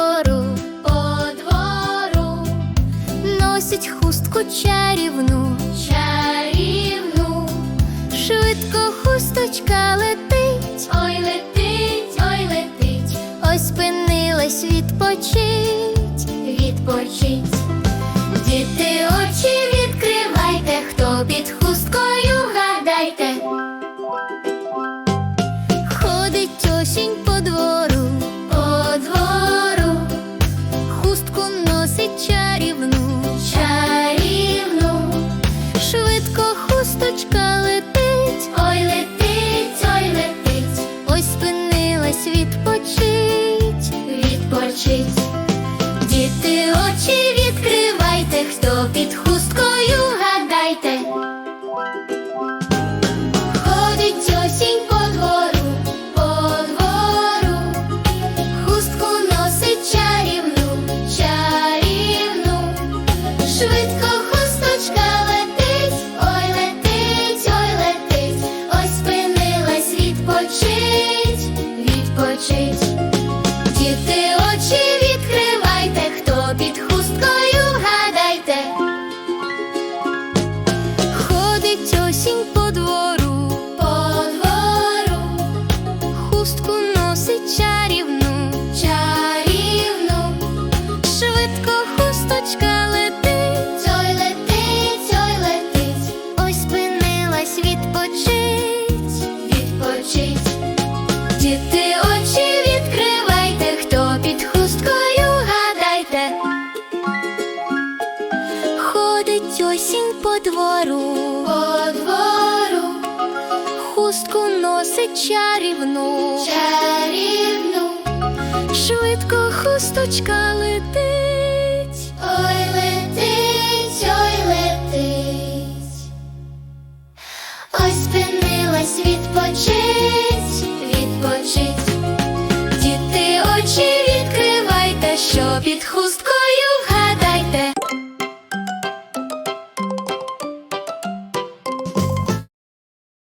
двору, по двору. Носить хустку чарівну, чарівну, швидко хусточка летить, ой летить, ой летить, ось спинилась, відпочить, відпочить, діти очі відкривайте, хто під хусткою гадайте, ходить осінь швидко хусточка летить, ой летить, ой летить, ось спинилась відпочить. відпочить. Діти очі відкривайте, хто під хусткою гадайте. Ходить осінь по двору, по двору, хустку носить чарівну, чарівну, швидко Діти очі відкривайте, хто під хусткою гадайте. Ходить осінь по двору, По двору хустку носить чарівну, чарівну, швидко хусточка летить. ой летить,